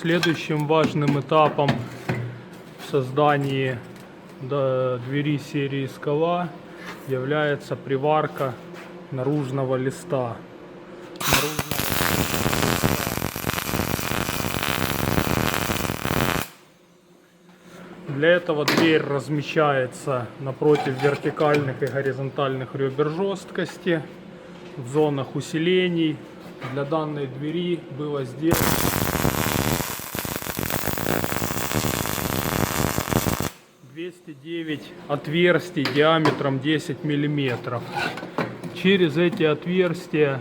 Следующим важным этапом в создании да, двери серии «Скала» является приварка наружного листа. Для этого дверь размещается напротив вертикальных и горизонтальных ребер жесткости в зонах усилений. Для данной двери было сделано 209 отверстий диаметром 10 миллиметров. Через эти отверстия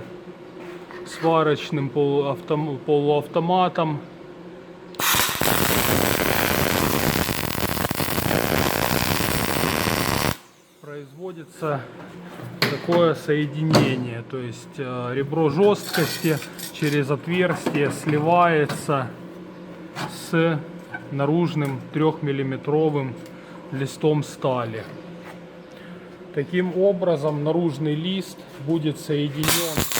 сварочным полуавтом- полуавтоматом производится такое соединение, то есть э, ребро жесткости через отверстие сливается с наружным трехмиллиметровым листом стали. Таким образом наружный лист будет соединен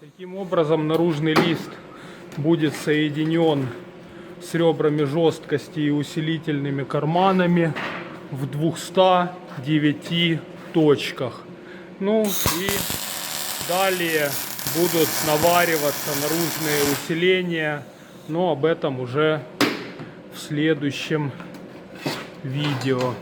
Таким образом наружный лист будет соединен с ребрами жесткости и усилительными карманами в 209 точках. Ну и далее будут навариваться наружные усиления, но об этом уже в следующем видео.